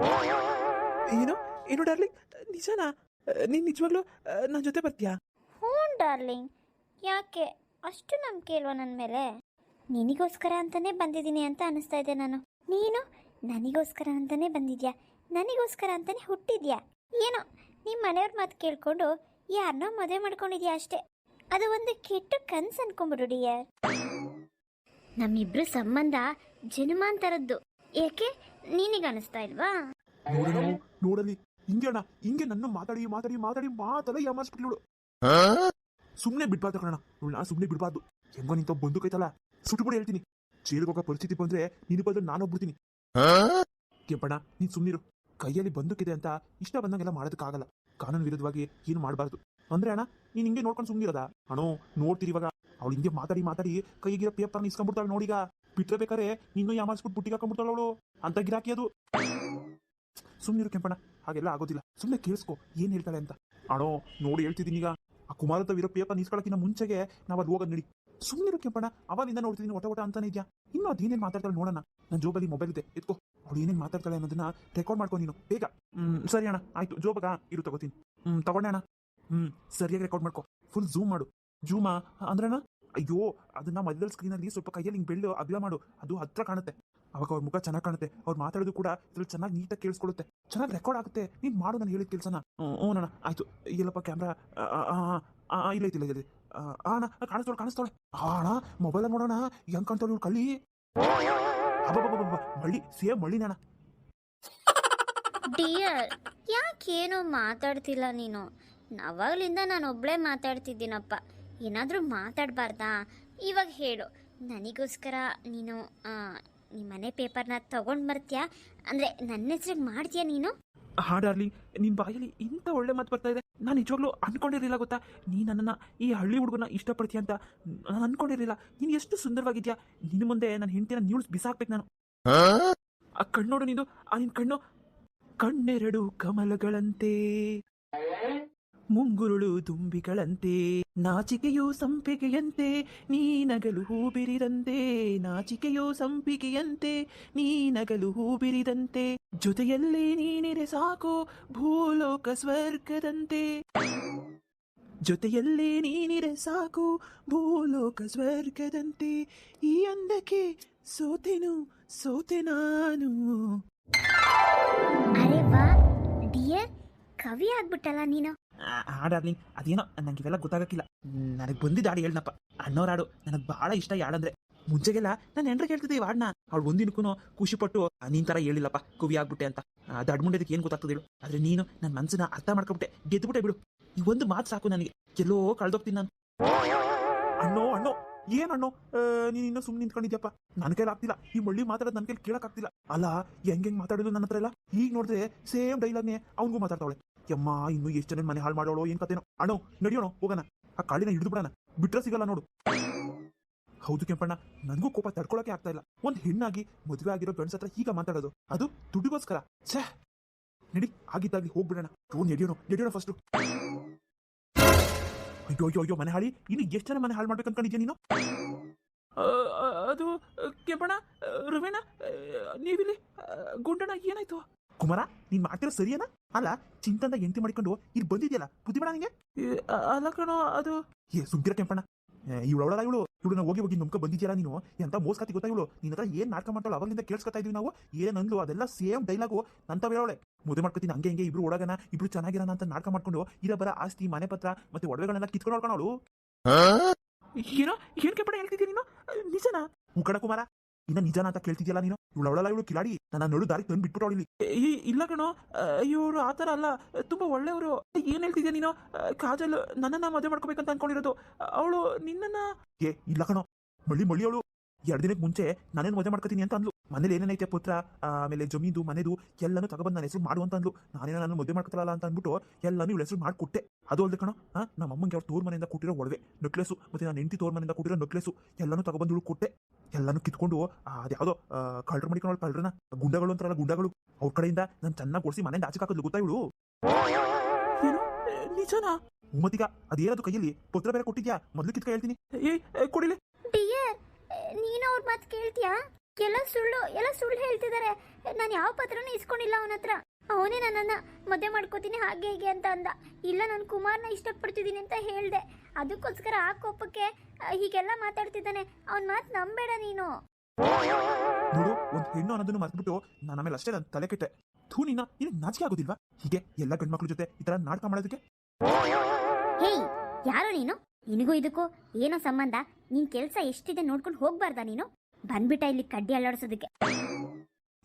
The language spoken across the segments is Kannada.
ಏನು? ಏನು ಡಾರ್ಲಿಂಗ್? ನಿಜನಾ? ನೀನು ನಿಜವಾಗ್ಲೂ ನನ್ನ ಜೊತೆ ಬರ್ತೀಯಾ? ಹ್ಞೂ ಡಾರ್ಲಿಂಗ್. ಯಾಕೆ? ಅಷ್ಟು ನಂಬಿಕೆ ಇಲ್ವಾ ನನ್ನ ಮೇಲೆ? ನಿನಗೋಸ್ಕರ ಅಂತಾನೆ ಬಂದಿದ್ದೀನಿ ಅಂತ ಅನಿಸ್ತಾ ಇದೆ ನಾನು. ನೀನು ನನಗೋಸ್ಕರ ಅಂತಾನೆ ಬಂದಿದ್ಯಾ? ನನಗೋಸ್ಕರ ಅಂತಾನೆ ಹುಟ್ಟಿದ್ಯಾ? ಏನೋ ನಿಮ್ಮ ಮನೆಯವ್ರ ಮಾತು ಕೇಳ್ಕೊಂಡು ಯಾರನ್ನೋ ಮದುವೆ ಮಾಡ್ಕೊಂಡಿದ್ಯಾ ಅಷ್ಟೇ. ಅದು ಒಂದು ಕೆಟ್ಟ ಕನ್ಸು ಅನ್ಕೊಂಬಿಡು ಡಿಯರ್. ನಮ್ಮಿಬ್ರು ಸಂಬಂಧ ಜನ್ಮಾಂತರದ್ದು. ಏಕೆ? ನಿನಗೆ ಅನಿಸ್ತಾ ಇಲ್ವಾ? ನೋಡೋಣ ನೋಡಲಿ. ಹಿಂಗೆ ಅಣ್ಣ, ಹಿಂಗೆ ನನ್ನ ಮಾತಾಡಿ ಮಾತಾಡಿ ಮಾತಾಡಿ ಮಾತಲ್ಲ ಯಮಾಸ್ಬಿಟ್ಲು ಸುಮ್ಮನೆ ಬಿಡ್ಬಾರ್ದು ಕಣ ನಾ ಸುಮ್ಮನೆ ಬಿಡ್ಬಾರ್ದು. ಹೆಂಗೋ ನಿಂತ ಬಂದು ಕೈತಲ್ಲ ಸುಟ್ಬಿಡಿ ಹೇಳ್ತೀನಿ. ಜೈಲಿಗೆ ಪರಿಸ್ಥಿತಿ ಬಂದ್ರೆ ನಿನ್ನ ನಾನು ಹೋಗ್ಬಿಡ್ತೀನಿ. ಕೆಂಪಣ್ಣ, ನೀನ್ ಸುಮ್ಮನಿರು ಕೈಯಲ್ಲಿ ಬಂದುಕಿದೆ ಅಂತ ಇಷ್ಟ ಬಂದಂಗೆಲ್ಲ ಮಾಡೋದಕ್ಕಾಗಲ್ಲ. ಕಾನೂನು ವಿರುದ್ಧವಾಗಿ ಏನು ಮಾಡಬಾರ್ದು. ಅಂದ್ರೆ ಅಣ್ಣ, ನೀನ್ ಹಿಂಗೆ ನೋಡ್ಕೊಂಡು ಸುಮ್ನಿರದ? ಅಣ್ಣ ನೋಡ್ತೀರಿ ಇವಾಗ. ಅವಳು ಹಿಂಗೆ ಮಾತಾಡಿ ಮಾತಾಡಿ ಕೈಗಿರೋ ಪೇಪರ್ನ ಇಸ್ಕೊಂಡ್ಬಿಡ್ತಾಳೆ ನೋಡೀಗ ಬಿಟ್ರೆ ಬೇಕಾರೆ ನಿನ್ನೂ ಯಾಮಾರಿಸ್ಬಿಟ್ಟು ಬುಟ್ಟಿಗೆ ಹಾಕೊಂಡ್ಬಿಡ್ತಾಳು ಅವಳು. ಅಂತ ಗಿರಾಕಿ ಅದು. ಸುಮ್ಮನಿರು ಕೆಂಪಣ್ಣ, ಹಾಗೆಲ್ಲ ಆಗೋದಿಲ್ಲ. ಸುಮ್ಮನೆ ಕೇಳಿಸ್ಕೊ, ಏನ್ ಹೇಳ್ತಾಳೆ ಅಂತ. ಅಣೋ, ನೋಡಿ ಹೇಳ್ತಿದ್ದೀನಿ ಈಗ. ಆ ಕುಮಾರತ ವಿರೋ ಪೇಪರ್ ನಿಸ್ಕೊಳಕ್ಕಿಂತ ಮುಂಚೆಗೆ ನಾವು ಅಲ್ಲಿ ಹೋಗೋದು ನಡಿ. ಸುಮ್ಮನಿರು ಕೆಂಪಣ್ಣ ಅವಾಗಿಂದ ನೋಡ್ತಿದ್ದೀನಿ ಒಟ ಒಟ ಅಂತಾನೆ ಇದೆಯಾ. ಇನ್ನು ಅದೇನೇನು ಮಾತಾಡ್ತಾಳೆ ನೋಡೋಣ ನನ್ನ ಜೋಬಲ್ಲಿ ಮೊಬೈಲ್ ಇದೆ, ಎತ್ಕೋ. ಅವಳು ಏನೇನು ಮಾತಾಡ್ತಾಳೆ ಅನ್ನೋದನ್ನ ರೆಕಾರ್ಡ್ ಮಾಡ್ಕೊ ನೀನು, ಬೇಗ. ಹ್ಮ್, ಸರಿ ಅಣ್ಣ, ಆಯ್ತು. ಜೋಬಗ, ಇರು, ತಗೋತೀನಿ. ಹ್ಮ್, ತಗೊಂಡೆ ಅಣ್ಣ. ಹ್ಮ್, ಸರಿಯಾಗಿ ರೆಕಾರ್ಡ್ ಮಾಡ್ಕೊ. ಫುಲ್ ಝೂಮ್ ಮಾಡು. ಜೂಮಾ, ಅಂದ್ರಣ್ಣ? ಅಯ್ಯೋ, ಅದನ್ನ ಮೊದಲ ಸ್ಕ್ರೀನಲ್ಲಿ ಸ್ವಲ್ಪ ಕೈಯಲ್ಲಿ ಹಿಂಗೆ ಬೆಳ್ಳು, ಅಗಲ ಮಾಡು. ಅದು ಹತ್ರ ಕಾಣುತ್ತೆ. ಅವಾಗ ಅವ್ರ ಮುಖ ಚೆನ್ನಾಗಿ ಕಾಣುತ್ತೆ. ಅವ್ರು ಮಾತಾಡೋದು ಕೂಡ ಇದ್ರಲ್ಲಿ ಚೆನ್ನಾಗಿ ನೀಟಾಗಿ ಕೇಳಿಸ್ಕೊಳ್ಳುತ್ತೆ. ಚೆನ್ನಾಗಿ ರೆಕಾರ್ಡ್ ಆಗುತ್ತೆ. ನೀನು ಮಾಡು ನಾನು ಹೇಳಿದ ಕೆಲಸನ. ಹ್ಞೂ ಅಣ್ಣ ಆಯ್ತು, ಇಲ್ಲಪ್ಪ ಕ್ಯಾಮ್ರಾ ಇಲ್ಲ ಇಲ್ಲ ಇಲ್ಲ ಅಣ್ಣ ಕಾಣಿಸ್ತೋಳು ಕಾಣಿಸ್ತೋಳೆ ಅಣ್ಣ ಮೊಬೈಲ್ ನೋಡೋಣ. ಹೆಂಗ್ ಕಾಣ್ತಾಳೆ ಇವ್ಳು ಕಳ್ಳಿ ಮಳ್ಳಿ, ಸೇಮ್ ಮಳ್ಳಿ ಅಣ್ಣ. ಡಿಯರ್ ಯಾಕೇನೋ ಮಾತಾಡ್ತಿಲ್ಲ ನೀನು? ಅವಾಗಲಿಂದ ನಾನು ಒಬ್ಳೇ ಮಾತಾಡ್ತಿದ್ದೀನಪ್ಪ. ಏನಾದರೂ ಮಾತಾಡಬಾರ್ದಾ? ಇವಾಗ ಹೇಳು. ನನಗೋಸ್ಕರ ನೀನು ಆ, ನಿಮ್ಮ ಮನೆ ಪೇಪರ್ನ ತಗೊಂಡು ಬರ್ತೀಯಾ? ಅಂದರೆ ನನ್ನ ಹೆಸ್ರಿಗೆ ಮಾಡ್ತೀಯಾ ನೀನು? ಹಾ ಡಾರ್ಲಿಂಗ್. ನಿನ್ ಬಾಯಲ್ಲಿ ಇಂಥ ಒಳ್ಳೆ ಮಾತು ಬರ್ತಾ ಇದೆ. ನಾನು ನಿಜವಾಗ್ಲೂ ಅನ್ಕೊಂಡಿರಲಿಲ್ಲ ಗೊತ್ತಾ? ನೀ ನನ್ನನ್ನ ಈ ಹಳ್ಳಿ ಹುಡುಗನ ಇಷ್ಟಪಡ್ತೀಯ ಅಂತ? ನಾನು ಅನ್ಕೊಂಡಿರಲಿಲ್ಲ. ನೀನು ಎಷ್ಟು ಸುಂದರವಾಗಿದ್ಯಾ? ನಿನ್ನ ಮುಂದೆ ನನ್ನ ಹೆಂಡತಿನ ನ್ಯೂಸ್ ಬಿಸಾಕ್ಬೇಕು ನಾನು. ಆ ಕಣ್ಣೋಡು ನೀನು. ಆ ನಿನ್ ಕಣ್ಣು ಕಣ್ಣೆರಡು ಕಮಲಗಳಂತೆ. ಮುಂಗುರುಳು ದುಂಬಿಗಳಂತೆ ನಾಚಿಕೆಯೋ ಸಂಪಿಗೆಯಂತೆ, ನೀ ನಗಲು ಹೂಬಿರಿದಂತೆ, ನಾಚಿಕೆಯೋ ಸಂಪಿಗೆಯಂತೆ, ನೀ ನಗಲು ಹೂಬಿರಿದಂತೆ, ಜೊತೆಯಲ್ಲಿ ನೀನಿರೆ ಸಾಕು ಭೂಲೋಕ ಸ್ವರ್ಗದಂತೆ. ಜೊತೆಯಲ್ಲಿ ನೀನಿರೆ ಸಾಕು ಭೂಲೋಕ ಸ್ವರ್ಗದಂತೆ. ಈ ಅಂದಕ್ಕೆ ಸೋತೆನು, ಸೋತೆ ನಾನು. ಅರೆ ಕವಿ ಆಗ್ಬಿಟ್ಟಲ್ಲ ನೀನು. ಹಾಡಾರ್ಲಿಂಗ್ ಅದೇನೋ ನಂಗೆ ಇವೆಲ್ಲ ಗೊತ್ತಾಗಕ್ಕಿಲ್ಲ. ನನಗೆ ಬಂದಿದ್ದ ಹಾಡು ಹೇಳ್ನಪ್ಪ. ಅಣ್ಣವ್ರ ಹಾಡು ನನಗೆ ಬಹಳ ಇಷ್ಟ ಯಾಡಂದ್ರೆ ಮುಂಚೆಗೆಲ್ಲ ನಾನು ಹೆಂಡ್ರೆ ಕೇಳ್ತಿದ್ದೆ ಈ ಹಾಡನ್ನ ಅವ್ಳು ಒಂದಿನಕ್ಕೂ ಖುಷಿ ಪಟ್ಟು ಆ, ನೀನ್ ತರ ಹೇಳಿಲ್ಲಪ್ಪ ಕುವಿ ಆಗ್ಬಿಟ್ಟೆ ಅಂತ. ದಡ್ಮುಂಡದಕ್ಕೆ ಏನ್ ಗೊತ್ತಾಗ್ತದೆ ಹೇಳು. ಆದ್ರೆ ನೀನು ನನ್ನ ಮನ್ಸನ್ನ ಅರ್ಥ ಮಾಡ್ಕೊಬಿಟ್ಟೆ. ಗೆದ್ಬಿಟ್ಟೆ ಬಿಡು. ಈ ಒಂದು ಮಾತು ಸಾಕು ನನಗೆ. ಎಲ್ಲೋ ಕಳ್ದೋಗ್ತೀನಿ ನಾನು. ಅಣ್ಣೋ ಅಣ್ಣೋ ಏನ್ ಅಣ್ಣೋ ನೀನ್ ಇನ್ನೂ ಸುಮ್ಮನೆ ನಿಂತ್ಕೊಂಡಿದ್ಯಪ್ಪ. ನನ್ನ ಕೈಲಿ ಆಗ್ತಿಲ್ಲ. ಈ ಮಳ್ಳಿ ಮಾತಾಡೋದು ನನ್ನ ಕೈಲಿ ಕೇಳಕ್ ಆಗ್ತಿಲ್ಲ ಅಲ್ಲ ಹೆಂಗ್ ಹೆಂಗ್ ಮಾತಾಡೋದು ನನ್ನ ಹತ್ರ ಎಲ್ಲ? ಈಗ ನೋಡಿದ್ರೆ ಸೇಮ್ ಡೈಲಾಗ್ನೇ ಅವ್ನಿಗೂ ಮಾತಾಡ್ತಾವಳೆ. ಯಮ್ಮ ಇನ್ನು ಎಷ್ಟು ಜನ ಮನೆ ಹಾಳು ಮಾಡೋಳು, ಏನ್ ಕತೆನೋ ಅಣ್ಣೋ, ನಡಿಯೋಣ, ಹೋಗೋಣ. ಆ ಕಾಳಿನ ಹಿಡಿದು ಬಿಡೋಣ. ಬಿಟ್ರೆ ಸಿಗಲ್ಲ ನೋಡು. ಹೌದು ಕೆಂಪಣ್ಣ, ನನಗೂ ಕೋಪ ತಡ್ಕೊಳಕ್ಕೆ ಆಗ್ತಾ ಇಲ್ಲ. ಒಂದ್ ಹೆಣ್ಣಾಗಿ ಮದುವೆ ಆಗಿರೋ ಗಂಡ್ಸ ಹತ್ರ ಹೀಗ ಮಾತಾಡೋದು. ಅದು ದುಡ್ಡಿಗೋಸ್ಕರ. ಛೇ! ನಡಿ, ಆಗಿದ್ದಾಗ್ಲಿ ಹೋಗ್ಬಿಡೋಣ. ಓ, ನಡಿಯೋಣ ನಡಿಯೋಣ ಫಸ್ಟು ಅಯ್ಯೋ ಅಯ್ಯೋ ಅಯ್ಯೋ, ಮನೆ ಹಾಳಿ. ಇನ್ನು ಎಷ್ಟು ಜನ ಮನೆ ಹಾಳು ಮಾಡ್ಬೇಕು ಅನ್ಕೊಂಡಿದ್ಯಾ ನೀನು? ಅದು, ಕೆಂಪಣ್ಣ, ರವೇಣ, ನೀವಿಲ್ಲಿ, ಗುಂಡಣ್ಣ, ಏನಾಯ್ತು? ಕುಮಾರ ನೀನ್ ಮಾಡ್ತಿರೋ ಸರಿಯೇನಾ? ಅಲ್ಲ ಚಿಂತನ ಎಂಟಿ ಮಾಡ್ಕೊಂಡು ಇಲ್ಲಿ ಬಂದಿದ್ಯಲ್ಲ ಬುದ್ಧಿ ಬೇಡ ನಿಂಗೆ? ಅಲ್ಲ ಕಣೋ ಅದು ಏ ಸುಗ್ಗಿರ ಕೆಂಪಣ್ಣ. ಇವಳು ಅವಳ ಇವಳು. ಇವಳನ್ನ ಹೋಗಿ ಹೋಗಿ ನಂಬ್ಕೊ ಬಂದಿದ್ಯಲ್ಲ ನೀನು. ಎಂತ ಮೋಸ್ಕತಿ ಗೊತ್ತಾ ಇವಳು? ನಿನ್ನ ಹತ್ರ ಏನ್ ನಾಟಕ ಮಾಡ್ತಾಳು ಅವಾಗಿಂದ ಕೇಳಿಸ್ಕೊತಾ ಇದೀವಿ ನಾವು. ಏನ್ ಅಂದ್ಲು ಅದೆಲ್ಲ ಸೇಮ್ ಡೈಲಾಗು ನಂತ ಹೇಳೋಳೆ ಮದುವೆ ಮಾಡ್ಕೊತೀನಿ ಹಂಗೆ ಹಿಂಗೆ ಇಬ್ರು ಒಡಗನ ಇಬ್ರು ಚೆನ್ನಾಗಿರೋಣ ಅಂತ ನಾಟಕ ಮಾಡ್ಕೊಂಡು ಇರ ಬರ ಆಸ್ತಿ ಮನೆ ಪತ್ರ ಮತ್ತೆ ಒಡವೆಗಳನ್ನ ಕಿತ್ಕೊಂಡು ಅವಳು. ಏನೋ ಏನ್ ಕೆಪಡ ಹೇಳ್ತಿದ್ದೀನಿ ನೀನು? ನಿಜನಾ? ಮುಖಡ ಕುಮಾರ ಇನ್ನ ನಿಜಾನ ಅಂತ ಕೇಳ್ತಿದ್ಯಲ್ಲ ನೀನು? ಇವಳು ಅವಳಲ್ಲ ಇವಳು ಕಿಲಾಡಿ. ನನ್ನ ನಡು ದಾರಿ ತಂದು ಏ ಇಲ್ಲ ಕಣೋ. ಇವರು ಆತರ ಅಲ್ಲ. ತುಂಬಾ ಒಳ್ಳೆಯವರು. ಏನ್ ಹೇಳ್ತಿದ್ಯಾ ನೀನು? ಕಾಜಲ್ ನನ್ನನ್ನ ಮದುವೆ ಮಾಡ್ಕೋಬೇಕಂತ ಅನ್ಕೊಂಡಿರೋದು. ಅವಳು ನಿನ್ನನ್ನ ಏ ಇಲ್ಲ ಕಣೋ. ಮಳ್ಳಿ ಮಳ್ಳಿ ಅವಳು. ಎರಡು ದಿನಕ್ಕೆ ಮುಂಚೆ ನಾನೇನು ಮದುವೆ ಮಾಡ್ಕೊತೀನಿ ಅಂತ ಅಂದ್ಲು. ಮನೇಲಿ ಏನೇನೈತೆ ಪುತ್ರ? ಆಮೇಲೆ ಜಮೀನು ಮನೆದು ಎಲ್ಲಾನು ತಗೊಬಂದು ನನ್ನ ಹೆಸರು ಮಾಡು ಅಂತ ಅಂದ್ಲು. ನಾನೇನೋ ನಾನು ಮದುವೆ ಮಾಡ್ಕೊತಲ್ಲ ಅಂತ ಅಂದ್ಬಿಟ್ಟು ಎಲ್ಲನೂ ಇವಳ ಹೆಸರು ಮಾಡಿಕೊಟ್ಟೆ. ಅದು ಅಲ್ದೆ ಕಣೋ ನಮ್ಮ ಅಮ್ಮಂಗೆ ಅವ್ರ ತೋರ್ ಮನೆಯಿಂದ ಕೊಟ್ಟಿರೋ ಒಡವೆ ನೆಕ್ಲೆಸು ಮತ್ತೆ ನಾನು ಹೆಂಡತಿ ತೋರ್ ಮನೆಯಿಂದ ಕೊಟ್ಟಿರೋ ನೆಕ್ಲೆಸು ಎಲ್ಲಾನು ತಗೊಬಂದು ಇವಳು ಕೊಟ್ಟೆ. ಎಲ್ಲಾನು ಕಿತ್ಕೊಂಡು ಅದ್ಯಾವುದೋ ಕಳ್ಳರು ಮಡಿಕೊಂಡು ಕಳ್ಳರನ್ನ ಗುಂಡಗಳು ಅಂತಾರಲ್ಲ ಗುಂಡಗಳು ಅವ್ರ ಕಡೆಯಿಂದ ನಾನು ಚೆನ್ನಾಗಿ ಕೊಡಿಸಿ ಮನೆಯಿಂದ ಆಚೆ ಹಾಕೋದು ಗೊತ್ತಾ ಇವಳು? ನಿಜನಾ? ಮತ್ತೀಗ ಅದೇನದು ಕೈಯಲ್ಲಿ? ಪುತ್ರ ಬೇರೆ ಕೊಟ್ಟಿದ್ಯಾ? ಮೊದಲು ಕಿತ್ಕ ಹೇಳ್ತೀನಿ. ಏ ಕೊಡಿಲಿ. ನೀನು ಅವ್ರ ಮಾತು ಕೇಳ್ತೀಯಾ? ಎಲ್ಲ ಸುಳ್ಳು ಎಲ್ಲ ಸುಳ್ಳು ಹೇಳ್ತಿದ್ದಾರೆ ನಾನು ಯಾವ ಪತ್ರನೂ ಇಸ್ಕೊಂಡಿಲ್ಲ ಅವನ ಹತ್ರ. ಅವನೇ ನನ್ನನ್ನ ಮದುವೆ ಮಾಡ್ಕೋತೀನಿ ಹಾಗೆ ಹೀಗೆ ಅಂತ ಅಂದ. ಇಲ್ಲ ನಾನು ಕುಮಾರ್ನ ಇಷ್ಟಪಡ್ತಿದ್ದೀನಿ ಅಂತ ಹೇಳ್ದೆ. ಅದಕ್ಕೋಸ್ಕರ ಆ ಕೋಪಕ್ಕೆ ಹೀಗೆಲ್ಲ ಮಾತಾಡ್ತಿದ್ದಾನೆ. ಅವನ ಮಾತು ನಂಬೇಡ ನೀನು. ನೋಡು ಒಂದು ಹೆಣ್ಣು ಅನ್ನೋದನ್ನು ಮರ್ತ್ಬಿಟ್ಟು ನಾನು ಆಮೇಲೆ ಅಷ್ಟೇ ನನ್ನ ತಲೆ ಕೆಟ್ಟೆ. ಥೂ ನಿನ್ನ ನಿನಗೆ ನಾಚಿಕೆ ಆಗೋದಿಲ್ವಾ? ಹೀಗೆ ಎಲ್ಲ ಗಂಡ್ಮಕ್ಳ ಜೊತೆ ಈ ತರ ನಾಟಕ ಮಾಡೋದಕ್ಕೆ? ಹೇಯ್ ಯಾರು ನೀನು? ನಿನಗೂ ಇದಕ್ಕೂ ಏನೋ ಸಂಬಂಧ? ನಿನ್ ಕೆಲಸ ಎಷ್ಟಿದೆ ನೋಡ್ಕೊಂಡು ಹೋಗ್ಬಾರ್ದಾ ನೀನು? ಬಂದ್ಬಿಟ್ಟ ಇಲ್ಲಿ ಕಡ್ಡಿ ಅಲ್ಲಾಡ್ಸೋದಕ್ಕೆ.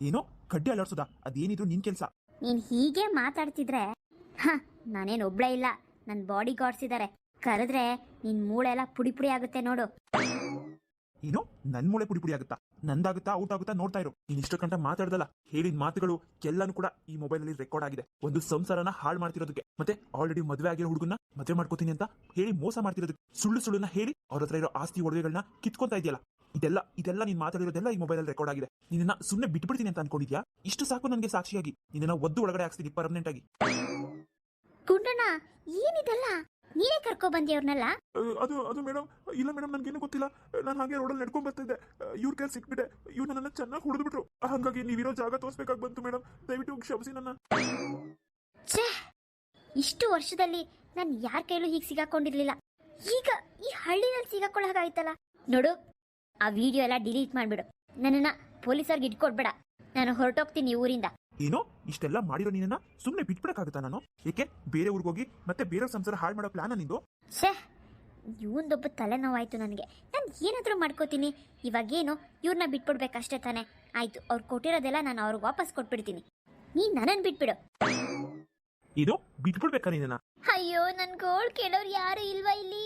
ಏನೋ ಕಡ್ಡಿ ಅಲ್ಲಾಡ್ಸೋದ? ಅದೇನಿದ್ರು ನಿನ್ ಕೆಲ್ಸ? ನೀನ್ ಹೀಗೆ ಮಾತಾಡ್ತಿದ್ರೆ ಹ ನಾನೇನ್ ಒಬ್ಳೇ ಇಲ್ಲ. ನನ್ ಬಾಡಿ ಗಾರ್ಡ್ಸ್ ಇದಾರೆ. ಕರೆದ್ರೆ ನಿನ್ ಮೂಳೆ ಎಲ್ಲ ಪುಡಿ ಪುಡಿ ಆಗುತ್ತೆ ನೋಡು. ಏನು ನನ್ ಮೂಳೆ ಪುಡಿ ಪುಡಿ ಆಗುತ್ತಾ? ನಂದಾಗುತ್ತಾ ಔಟ್ ಆಗುತ್ತಾ ನೋಡ್ತಾ ಇರು. ನೀನ್ ಇಷ್ಟು ಕಂಟ ಮಾತಾಡ್ದಲ್ಲ. ಹೇಳಿದ ಮಾತುಗಳು ಎಲ್ಲಾನು ಕೂಡ ಈ ಮೊಬೈಲ್ ಅಲ್ಲಿ ರೆಕಾರ್ಡ್ ಆಗಿದೆ. ಒಂದು ಸಂಸಾರನ ಹಾಳು ಮಾಡ್ತಿರೋದಕ್ಕೆ. ಮತ್ತೆ ಆಲ್ರೆಡಿ ಮದುವೆ ಆಗಿರೋ ಹುಡುಗನ ಮದುವೆ ಮಾಡ್ಕೋತೀನಿ ಅಂತ ಹೇಳಿ ಮೋಸ ಮಾಡ್ತಿರೋದಕ್ಕೆ. ಸುಳ್ಳು ಸುಳ್ಳುನ ಹೇಳಿ ಅವ್ರ ಹತ್ರ ಇರೋ ಆಸ್ತಿ ಒಡವೆಗಳನ್ನ ಕಿತ್ಕೊಂತಾ ಇದೆಯಲ್ಲ. ಇದೆಲ್ಲ ಇದೆಲ್ಲ ನೀನ್ ಮಾತಾಡಿರೋದೆಲ್ಲ ಈ ಮೊಬೈಲ್ ಅಲ್ಲಿ ರೆಕಾರ್ಡ್ ಆಗಿದೆ. ನಿನ್ನ ಸುಮ್ಮನೆ ಬಿಟ್ಬಿಡ್ತೀನಿ ಅಂತ ಅನ್ಕೊಂಡಿದ್ಯಾ? ಇಷ್ಟು ಸಾಕು ನನಗೆ ಸಾಕ್ಷಿಯಾಗಿ. ನಿನ್ನ ಒದ್ದು ಒಳಗಡೆ ಹಾಕ್ಸ್ತೀನಿ ಪರ್ಮನೆಂಟ್ ಆಗಿ. ಏನಿದೆಲ್ಲ? ನೀನೇ ಕರ್ಕೊ ಬಂದಿ ಅವ್ರನ್ನೆಲ್ಲ ಅದು ಅದು ಮೇಡಮ್ ಇಲ್ಲ ಮೇಡಮ್ ನನ್ಗೇನು ಗೊತ್ತಿಲ್ಲ. ನಾನು ಹಾಗೆ ರೋಡಲ್ಲಿ ನಡ್ಕೊಂಡ್ ಬರ್ತಿದ್ದೆ. ಇವ್ರ ಕೈ ಸಿಕ್ಬಿಟ್ಟೆ. ಇವ್ರು ನನ್ನ ಚೆನ್ನಾಗಿ ಹೊಡೆದ್ಬಿಟ್ರು. ಹಾಗಾಗಿ ನೀವಿರೋ ಜಾಗ ತೋರಿಸ್ಬೇಕಾಗಿ ಬಂತು ಮೇಡಮ್ ದಯವಿಟ್ಟು ಕ್ಷಮಿಸಿ ನನ್ನ ಛೇ! ಇಷ್ಟು ವರ್ಷದಲ್ಲಿ ನಾನು ಯಾರ ಕೈಲೂ ಹೀಗೆ ಸಿಗಾಕೊಂಡಿರ್ಲಿಲ್ಲ. ಈಗ ಈ ಹಳ್ಳಿನಲ್ಲಿ ಸಿಗಾಕೊಳ್ಳೋ ಹಾಗಾಯ್ತಲ್ಲ ನೋಡು ಆ ವಿಡಿಯೋ ಎಲ್ಲ ಡಿಲೀಟ್ ಮಾಡ್ಬಿಡು. ನನ್ನನ್ನ ಪೊಲೀಸರ್ಗೆ ಇಟ್ಕೊಡ್ಬೇಡ. ನಾನು ಹೊರಟೋಗ್ತೀನಿ ಊರಿಂದ. ಏನೋ ಇಷ್ಟೆಲ್ಲ ಮಾಡಿರೋ ನೀನನ್ನ ಸುಮ್ಮನೆ ಬಿಟ್ಬಿಡಕ್ಕಾಗುತ್ತಾ ನಾನು? ಏಕೆ? ಬೇರೆ ಊರಿಗೆ ಹೋಗಿ ಮತ್ತೆ ಬೇರೆ ಸಂಸಾರ ಹಾಳು ಮಾಡೋ ಪ್ಲಾನ್ ನಿಂದು? ಛೇ! ಇವೊಂದೊಬ್ಬ ತಲೆನೋವಾಯ್ತು ನನಗೆ. ನಾನು ಏನಾದರೂ ಮಾಡ್ಕೋತೀನಿ. ಇವಾಗೇನು ಇವ್ರನ್ನ ಬಿಟ್ಬಿಡ್ಬೇಕಷ್ಟೇ ತಾನೆ. ಆಯ್ತು, ಅವ್ರು ಕೊಟ್ಟಿರೋದೆಲ್ಲ ನಾನು ಅವ್ರಿಗೆ ವಾಪಸ್ ಕೊಟ್ಬಿಡ್ತೀನಿ. ನೀನು ನನ್ನನ್ನು ಬಿಟ್ಬಿಡು. ಇದು ಬಿದ್ಬಿಡ್ಬೇಕಾ ಅಯ್ಯೋ ನನ್ ಗೋಳ್ ಕೇಳೋರು ಯಾರು ಇಲ್ವಾ ಇಲ್ಲಿ?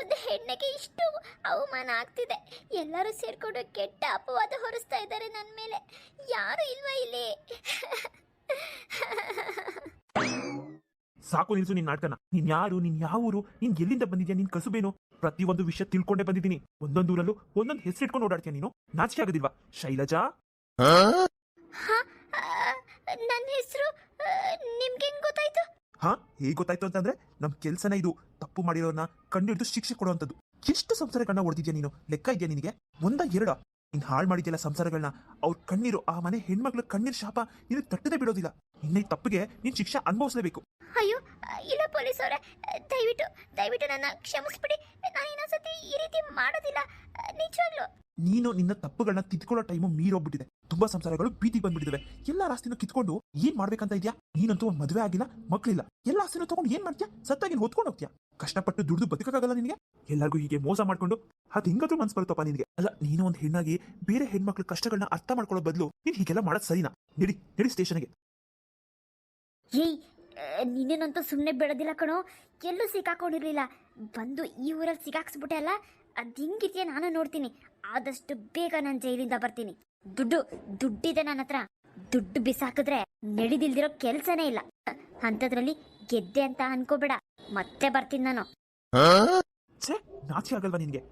ಒಂದು ಹೆಣ್ಣಿಗೆ ಇಷ್ಟು ಅವಮಾನ ಆಗ್ತಿದೆ. ಎಲ್ಲರೂ ಸೇರ್ಕೊಂಡು ಕೆಟ್ಟ ಅಪವಾದ ಹೊರಿಸ್ತಾ ಇದ್ದಾರೆ ನನ್ನ ಮೇಲೆ. ಯಾರು ಇಲ್ವಾ ಇಲ್ಲಿ? ಸಾಕು ನಿಲ್ಸು ನಿನ್ ನಾಟಕನ. ನೀನ್ ಯಾರು ನಿನ್ ಯಾವ ಊರು ನೀನ್ ಎಲ್ಲಿಂದ ಬಂದಿದ್ಯಾ ನಿನ್ ಕಸುಬೇನು ಪ್ರತಿಯೊಂದು ವಿಷಯ ತಿಳ್ಕೊಂಡೇ ಬಂದಿದ್ದೀನಿ. ಒಂದೊಂದು ಊರಲ್ಲೂ ಒಂದೊಂದು ಹೆಸರು ಇಟ್ಕೊಂಡು ಓಡಾಡ್ತೀಯ ನೀನು? ನಾಚಿಕೆ ಆಗೋದಿಲ್ವಾ? ಶೈಲಜಾ? ನನ್ನ ಹೆಸರು ನಿಮ್ಗೆ ಹೆಂಗ್ ಗೊತ್ತಾಯ್ತು? ಹಾ ಹೇಗ್ ಗೊತ್ತಾಯ್ತು ಅಂತಂದ್ರೆ ನಮ್ ಕೆಲ್ಸನ ಇದು ತಪ್ಪು ಮಾಡಿರೋರ್ನ ಕಂಡಿಡಿದು ಶಿಕ್ಷೆ ಕೊಡುವಂತದ್ದು ಎಷ್ಟು ಸಂಸಾರಗಳನ್ನ ಹೊಡೆದಿದ್ಯಾ ನೀನು? ಲೆಕ್ಕ ಇದೆಯಾ ನಿನಗೆ? ಒಂದ ಎರಡ? ನೀನ್ ಹಾಳು ಮಾಡಿದ್ಯಲ್ಲ ಸಂಸಾರಗಳನ್ನ ಅವ್ರ ಕಣ್ಣೀರು ಆ ಮನೆ ಹೆಣ್ಮಕ್ಳ ಕಣ್ಣೀರ್ ಶಾಪ ನಿನಗೆ ತಟ್ಟದೆ ಬಿಡೋದಿಲ್ಲ. ನಿನ್ನ ಈ ತಪ್ಪಿಗೆ ನೀನ್ ಶಿಕ್ಷೆ ಅನುಭವಿಸಲೇಬೇಕು. ಅಯ್ಯೋ ಇಲ್ಲ ಪೊಲೀಸ್ ಅವರೇ ದಯವಿಟ್ಟು ದಯವಿಟ್ಟು ನನ್ನ ಕ್ಷಮಿಸ್ಬಿಡಿ. ನಾನು ಇನ್ನೊಂದ್ಸತಿ ಈ ರೀತಿ ಮಾಡೋದಿಲ್ಲ. ನಿಜವಾಗ್ಲು. ನೀನು ನಿನ್ನ ತಪ್ಪುಗಳನ್ನ ತಿದ್ಕೊಳ್ಳೋ ಟೈಮು ಮೀರೋಗ್ಬಿಟ್ಟಿದೆ. ತುಂಬಾ ಸಂಸಾರಗಳು ಬೀದಿಗೆ ಬಂದ್ಬಿಟ್ಟಿದೆ ಎಲ್ಲಾ ಆಸ್ತಿನೂ ಕಿತ್ಕೊಂಡು ಏನ್ ಮಾಡ್ಬೇಕಂತ ಇದ್ಯಾ? ನೀನಂತೂ ಒಂದ್ ಮದುವೆ ಆಗಿಲ್ಲ ಮಕ್ಳಿಲ್ಲ. ಎಲ್ಲಾ ಆಸ್ತಿನೂ ತಗೊಂಡು ಏನ್ ಮಾಡ್ತೀಯಾ? ಸತ್ತಾಗಿ ಹೊತ್ಕೊಂಡು ಹೋಗ್ತೀಯಾ? ಕಷ್ಟಪಟ್ಟು ದುಡ್ದು ಬದುಕಕ್ಕಾಗಲ್ಲ ನಿನಗೆ? ಎಲ್ಲರಿಗೂ ಹೀಗೆ ಮೋಸ ಮಾಡ್ಕೊಂಡು? ಅದ್ ಹಿಂಗಾದ್ರೂ ಮನ್ಸ್ ಬರುತ್ತಪ್ಪ ನಿನಗೆ? ಅಲ್ಲ, ನೀನು ಒಂದ್ ಹೆಣ್ಣಾಗಿ ಬೇರೆ ಹೆಣ್ಮಕ್ಳ ಕಷ್ಟಗಳನ್ನ ಅರ್ಥ ಮಾಡ್ಕೊಳ್ಳೋ ಬದಲು ನೀನ್ ಹೀಗೆಲ್ಲ ಮಾಡೋದ್ ಸರಿನಾ? ನಡಿ ನಡಿ ಸ್ಟೇಷನ್ಗೆ. ಏಯ್ ನಿನ್ನಂತೂ ಸುಮ್ಮನೆ ಬಿಡೋದಿಲ್ಲ ಕಣೋ. ಎಲ್ಲೂ ಸಿಕ್ಕಾಕೊಂಡಿರ್ಲಿಲ್ಲ. ಬಂದು ಈ ಊರಲ್ಲಿ ಸಿಕ್ಕಾಕ್ಸ್ಬಿಟ್ಟೆ ಅಲ್ಲ? ಅದು ಹಿಂಗಿದೆಯಾ ನಾನು ನೋಡ್ತೀನಿ. ಆದಷ್ಟು ಬೇಗ ನಾನು ಜೈಲಿಂದ ಬರ್ತೀನಿ. ದುಡ್ಡು ದುಡ್ಡಿದೆ ನನ್ನ ಹತ್ರ. ದುಡ್ಡು ಬಿಸಾಕಿದ್ರೆ ನಡಿದಿಲ್ದಿರೋ ಕೆಲ್ಸನೇ ಇಲ್ಲ. ಅಂತದ್ರಲ್ಲಿ ಗೆದ್ದೆ ಅಂತ ಅನ್ಕೋಬೇಡ. ಮತ್ತೆ ಬರ್ತೀನಿ ನಾನು. ಛೇ ನಾಚಿ ಆಗಲ್ವಾ ನಿನ್ಗೆ?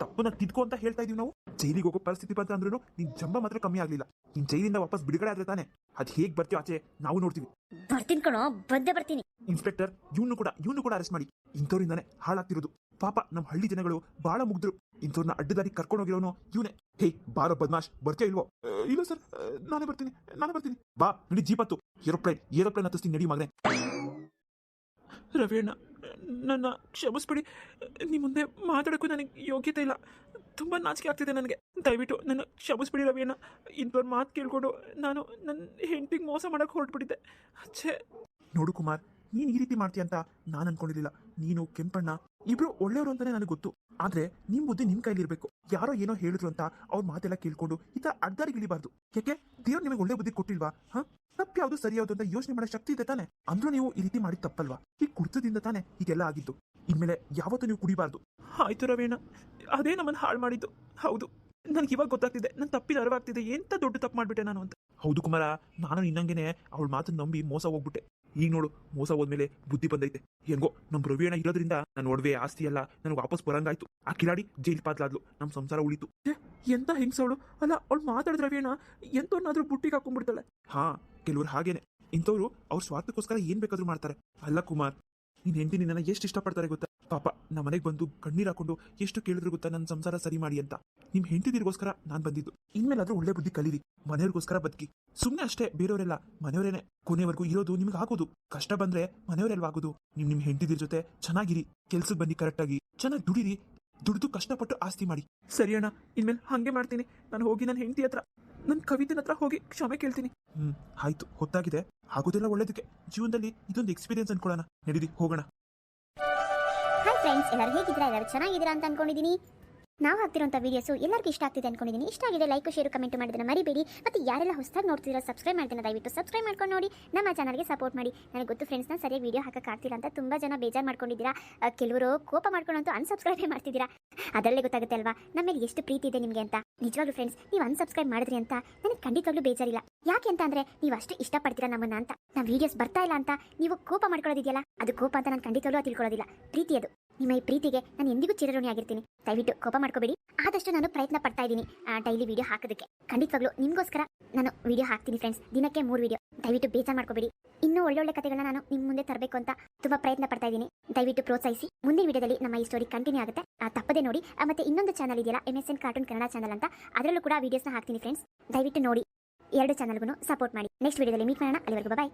ತಪ್ಪನ್ನ ತಿದ್ಕೋ ಅಂತ ಹೇಳ್ತಾ ಇದೀವಿ ನಾವು? ಜೈಲಿಗೆ ಹೋಗೋ ಪರಿಸ್ಥಿತಿ ಬಂತ ಅಂದ್ರೂ ನಿನ್ ಜಂಬ ಮಾತ್ರ ಕಮ್ಮಿ ಆಗ್ಲಿಲ್ಲ. ನಿನ್ ಜೈಲಿಂದ ವಾಪಸ್ ಬಿಡುಗಡೆ ಆದ್ರೆ ತಾನೆ. ಅದ್ ಹೇಗ್ ಬರ್ತೀವಿ ಆಚೆ ನಾವು ನೋಡ್ತೀವಿ. ಬರ್ತೀನಿ ಕಣೋ ಬಂದೇ ಬರ್ತೀನಿ. ಇನ್ಸ್ಪೆಕ್ಟರ್ ಇವ್ನು ಕೂಡ ಇವ್ನು ಕೂಡ ಅರೆಸ್ಟ್ ಮಾಡಿ. ಇಂಥವ್ರಿಂದಾನೆ ಹಾಳಾಗ್ತಿರೋದು. ಪಾಪ ನಮ್ಮ ಹಳ್ಳಿ ಜನಗಳು ಬಹಳ ಮುಗ್ದ್ರು. ಇಂಥವ್ರನ್ನ ಅಡ್ಡದಾರಿ ಕರ್ಕೊಂಡು ಹೋಗಿರೋನು ಇವನೇ. ಹೇ ಬಾರೋ ಬದ್ಮಾಶ್ ಬರ್ತೀಯ ಇಲ್ವೋ? "ಆ, ಇಲ್ಲ ಸರ್ ನಾನೇ ಬರ್ತೀನಿ ನಾನೇ ಬರ್ತೀನಿ. ಬಾ ನಡಿ ಜೀಪತ್ತು ಏರೋಪ್ಲೇನ್ ಏರೋಪ್ಲೇನ್ ಹತ್ತಿಸ್ತೀನಿ ನಡಿ ಮಗನೇ ರವಿಯಣ್ಣ ನನ್ನ ಕ್ಷಮಿಸ್ಬಿಡಿ. ನಿಮ್ಮ ಮುಂದೆ ಮಾತಾಡೋಕ್ಕೂ ನನಗೆ ಯೋಗ್ಯತೆ ಇಲ್ಲ. ತುಂಬ ನಾಚಿಕೆ ಆಗ್ತಿದೆ ನನಗೆ. ದಯವಿಟ್ಟು ನನ್ನ ಕ್ಷಮಿಸ್ಬಿಡಿ ರವಿಯಣ್ಣ. ಇಂಥವ್ರ ಮಾತು ಕೇಳ್ಕೊಂಡು ನಾನು ನನ್ನ ಹೆಂಡತಿಗೆ ಮೋಸ ಮಾಡೋಕೆ ಹೊರಟ್ಬಿಟ್ಟಿದ್ದೆ. ಅಚ್ಚೆ ನೋಡು ಕುಮಾರ್ ನೀನು ಈ ರೀತಿ ಮಾಡ್ತೀಯ ಅಂತ ನಾನು ಅನ್ಕೊಂಡಿರ್ಲಿಲ್ಲ. ನೀನು, ಕೆಂಪಣ್ಣ, ಇಬ್ರು ಒಳ್ಳೆಯವರು ಅಂತಾನೆ ನನಗೆ ಗೊತ್ತು. ಆದ್ರೆ ನಿಮ್ ಬುದ್ಧಿ ನಿಮ್ ಕೈಲಿರ್ಬೇಕು. ಯಾರೋ ಏನೋ ಹೇಳಿದ್ರು ಅಂತ ಅವ್ರ ಮಾತೆಲ್ಲ ಕೇಳ್ಕೊಂಡು ಈ ತರ ಅಡ್ದಾರಿಗೆ ಇಳಿಬಾರ್ದು. ಯಾಕೆ? ದೇವ್ರು ನಿಮಗೆ ಒಳ್ಳೆ ಬುದ್ಧಿ ಕೊಟ್ಟಿಲ್ವಾ? ಹಾ? ತಪ್ಪು ಯಾವುದು ಸರಿ ಯಾವುದು ಅಂತ ಯೋಚನೆ ಮಾಡೋ ಶಕ್ತಿ ಇದೆ ತಾನೆ. ಅಂದ್ರೂ ನೀವು ಈ ರೀತಿ ಮಾಡಿ ತಪ್ಪಲ್ವಾ? ಈ ಕುಡ್ತದಿಂದ ತಾನೆ ಇದೆಲ್ಲ ಆಗಿದ್ದು. ಇನ್ಮೇಲೆ ಯಾವತ್ತೂ ನೀವು ಕುಡಿಬಾರ್ದು. ಆಯ್ತು ರವೇಣ. ಅದೇ ನಮ್ಮನ್ನ ಹಾಳು ಮಾಡಿದ್ದು. ಹೌದು. ನನಗೆ ಇವಾಗ ಗೊತ್ತಾಗ್ತಿದೆ. ನನ್ನ ತಪ್ಪಿದ ಅರವಾಗ್ತಿದೆ. ಎಂತ ದೊಡ್ಡ ತಪ್ಪು ಮಾಡ್ಬಿಟ್ಟೆ ನಾನು ಅಂತ. ಹೌದು ಕುಮಾರ. ನಾನು ನಿನ್ನಂಗೆನೆ ಅವಳ ಮಾತನ್ನ ನಂಬಿ ಮೋಸ ಹೋಗ್ಬಿಟ್ಟೆ. ಈಗ ನೋಡು, ಮೋಸ ಹೋದ್ಮೇಲೆ ಬುದ್ಧಿ ಬಂದೈತೆ. ಹೆಂಗೋ, ನಮ್ ರವಿಯಣ್ಣ ಇರೋದ್ರಿಂದ ನನ್ನ ಒಡವೆ ಆಸ್ತಿ ಎಲ್ಲ ನನಗೆ ವಾಪಸ್ ಬರಂಗಾಯ್ತು. ಆ ಕಿಲಾಡಿ ಜೈಲ್ ಪಾತ್ಲಾದ್ಲು, ನಮ್ ಸಂಸಾರ ಉಳಿತು. ಎಂತ ಹೆಂಗ್ಸವಳು ಅಲ್ಲ, ಅವ್ಳು ಮಾತಾಡಿದ ರವಿಯಣ್ಣ ಎಂತವ್ರನ್ನಾದ್ರೂ ಬುಟ್ಟಿಗೆ ಹಾಕೊಂಡ್ಬಿಡ್ತಾಳೆ ಹಾ, ಕೆಲವ್ರು ಹಾಗೇನೆ. ಇಂಥವ್ರು ಅವ್ರ ಸ್ವಾರ್ಥಕ್ಕೋಸ್ಕರ ಏನ್ ಬೇಕಾದ್ರೂ ಮಾಡ್ತಾರೆ. ಅಲ್ಲ ಕುಮಾರ್, ನೀನ್ ಹೆಂಡತಿ ನಿನ್ನ ಎಷ್ಟು ಇಷ್ಟಪಡ್ತಾರೆ ಗೊತ್ತಾ? ಪಾಪ ನಮ್ಮ ಮನೆಗೆ ಬಂದು ಕಣ್ಣೀರ್ ಹಾಕೊಂಡು ಎಷ್ಟು ಕೇಳಿದ್ರು ಗೊತ್ತಾ ನನ್ನ ಸಂಸಾರ ಸರಿ ಮಾಡಿ ಅಂತ. ನಿಮ್ ಹೆಂಡತಿದಿರಿಗೋಸ್ಕರ ನಾನ್ ಬಂದಿದ್ದು. ಇನ್ಮೇಲಾದ್ರೂ ಒಳ್ಳೆ ಬುದ್ಧಿ ಕಲೀರಿ. ಮನೆಯವ್ರಿಗೋಸ್ಕರ ಬದುಕಿ. ಸುಮ್ನೆ ಅಷ್ಟೇ ಬೇರೆಯವರೆಲ್ಲ ಮನೆಯವರೇನೆ. ಕೊನೆವರೆಗೂ ಇರೋದು ನಿಮ್ಗೆ ಆಗೋದು. ಕಷ್ಟ ಬಂದ್ರೆ ಮನೆಯವರೆಲ್ಲ ಆಗೋದು. ನಿಮ್ ನಿಮ್ ಹೆಂಡತಿದಿರ್ ಜೊತೆ ಚೆನ್ನಾಗಿರಿ. ಕೆಲ್ಸಕ್ಕೆ ಬನ್ನಿ ಕರೆಕ್ಟಾಗಿ. ಚೆನ್ನಾಗಿ ದುಡಿರಿ. ದುಡಿದು ಕಷ್ಟಪಟ್ಟು ಆಸ್ತಿ ಮಾಡಿ. ಸರಿ ಅಣ್ಣ, ಇನ್ಮೇಲೆ ಹಂಗೆ ಮಾಡ್ತೀನಿ. ನಾನು ಹೋಗಿ ನನ್ನ ಹೆಂಡತಿ ಹತ್ರ ನನ್ನ ಕವಿತನ ಹತ್ರ ಹೋಗಿ ಕ್ಷಮೆ ಕೇಳ್ತೀನಿ. ಹ್ಮ್, ಆಯ್ತು. ಹೊತ್ತಾಗಿದೆ. ಆಗೋದೆಲ್ಲ ಒಳ್ಳೇದಕ್ಕೆ. ಜೀವನದಲ್ಲಿ ಇದೊಂದು ಎಕ್ಸ್ಪೀರಿಯನ್ಸ್ ಅನ್ಕೊಳ್ಳೋಣ ನಡೀರಿ, ಹೋಗೋಣ. ಫ್ರೆಂಡ್ಸ್ ಎಲ್ಲರೂ ಹೇಗಿದ್ದೀರಾ? ಎಲ್ಲರೂ ಚೆನ್ನಾಗಿದ್ದೀರಾ ಅಂತ ಅನ್ಕೊಂಡಿದ್ದೀನಿ. ನಾವು ಹಾಕ್ತಿರೋಂಥ ವೀಡಿಯೋಸು ಎಲ್ಲರಿಗೂ ಇಷ್ಟ ಆಗ್ತಿದೆ ಅನ್ಕೊಂಡಿದ್ದೀನಿ. ಇಷ್ಟ ಆಗಿದೆ ಲೈಕ್ ಶೇರ್ ಕಮೆಂಟ್ ಮಾಡಿದ್ರೆ ಮರಿಬೇಡಿ. ಮತ್ತು ಯಾರೆಲ್ಲ ಹೊಸದಾಗಿ ನೋಡ್ತಿದ್ರೆ ಸಬ್ಸ್ಕ್ರೈಬ್ ಮಾಡ್ತೀನಿ ದಯವಿಟ್ಟು ಸಬ್ಸ್ಕ್ರೈಬ್ ಮಾಡ್ಕೊಂಡು ನೋಡಿ. ನಮ್ಮ ಚಾನಲ್ಗೆ ಸಪೋರ್ಟ್ ಮಾಡಿ. ನನಗೆ ಗೊತ್ತು ಫ್ರೆಂಡ್ಸ್ನ ಸರಿಯಾಗಿ ವೀಡಿಯೋ ಹಾಕಕ್ಕಾಗ್ತಿಲ್ಲ ಅಂತ ತುಂಬ ಜನ ಬೇಜಾರು ಮಾಡ್ಕೊಂಡಿದ್ದೀರಾ. ಕೆಲವರು ಕೋಪ ಮಾಡ್ಕೊಂಡಂತೂ ಅನ್ಸಬ್ಸ್ಕ್ರೈಬೇ ಮಾಡ್ತಿದ್ದೀರಾ. ಅದರಲ್ಲೇ ಗೊತ್ತಾಗುತ್ತೆ ಅಲ್ವಾ? ನಮ್ಮ ಮೇಲೆ ಎಷ್ಟು ಪ್ರೀತಿ ಇದೆ ನಿಮಗೆ ಅಂತ. ನಿಜವಾಗ್ಲೂ ಫ್ರೆಂಡ್ಸ್ ನೀವು ಅನ್ಸಬ್ಸ್ಕ್ರೈಬ್ ಮಾಡಿದ್ರಿ ಅಂತ ನನಗೆ ಖಂಡಿತವಾಗ್ಲೂ ಬೇಜಾರಿಲ್ಲ. ಯಾಕೆ ಅಂತ ಅಂದ್ರೆ ನೀವು ಅಷ್ಟು ಇಷ್ಟಪಡ್ತೀರಾ ನಮ್ಮನ್ನ ಅಂತ. ನಾವು ವೀಡಿಯೋಸ್ ಬರ್ತಾ ಇಲ್ಲ ಅಂತ ನೀವು ಕೋಪ ಮಾಡ್ಕೊಳ್ಳೋದಿದೆಯಲ್ಲ? ಅದು ಕೋಪ ಅಂತ ನಾನು ಖಂಡಿತವಾಗ್ಲೂ ತಿಳ್ಕೊಳ್ಳೋದಿಲ್ಲ. ಪ್ರೀತಿ ಅದು. ನಿಮ್ಮ ಈ ಪ್ರೀತಿಗೆ ನಾನು ಎಂದಿಗೂ ಚಿರಋಣಿ ಆಗಿರ್ತೀನಿ. ದಯವಿಟ್ಟು ಕೋಪ ಮಾಡ್ಕೋಬೇಡಿ. ಆದಷ್ಟು ನಾನು ಪ್ರಯತ್ನ ಪಡ್ತಾ ಇದ್ದೀನಿ ಡೈಲಿ ವಿಡಿಯೋ ಹಾಕೋದಕ್ಕೆ. ಖಂಡಿತವಾಗ್ಲೂ ನಿಮಗೋಸ್ಕರ ನಾನು ವಿಡಿಯೋ ಹಾಕ್ತೀನಿ ಫ್ರೆಂಡ್ಸ್ ದಿನಕ್ಕೆ ಮೂರು ವಿಡಿಯೋ ದಯವಿಟ್ಟು ಬೇಜಾರು ಮಾಡ್ಕೋಬೇಡಿ. ಇನ್ನೂ ಒಳ್ಳೊಳ್ಳೆ ಕಥೆಗಳನ್ನ ನಾನು ನಿಮ್ಮ ಮುಂದೆ ತರಬೇಕು ಅಂತ ತುಂಬಾ ಪ್ರಯತ್ನ ಪಡ್ತಾ ಇದ್ದೀನಿ. ದಯವಿಟ್ಟು ಪ್ರೋತ್ಸಾಹಿಸಿ. ಮುಂದಿನ ವಿಡಿಯೋದಲ್ಲಿ ನಮ್ಮ ಈ ಸ್ಟೋರಿ ಕಂಟಿನ್ಯೂ ಆಗುತ್ತೆ. ತಪ್ಪದೆ ನೋಡಿ. ಮತ್ತೆ ಇನ್ನೊಂದು ಚಾನಲ್ ಇದೆಯಲ್ಲ M S N cartoon Kannada channel ಅಂತ. ಅದರಲ್ಲೂ ಕೂಡ ವಿಡಿಯೋಸ್ನ ಹಾಕ್ತೀನಿ ಫ್ರೆಂಡ್ಸ್ ದಯವಿಟ್ಟು ನೋಡಿ. ಎರಡು ಚಾನಲ್ಗೂ ಸಪೋರ್ಟ್ ಮಾಡಿ. ನೆಕ್ಸ್ಟ್ ವಿಡಿಯೋದಲ್ಲಿ ಮೀಟ್ ಮಾಡೋಣ. ಅಲ್ಲಿವರೆಗೂ ಬಾಯ್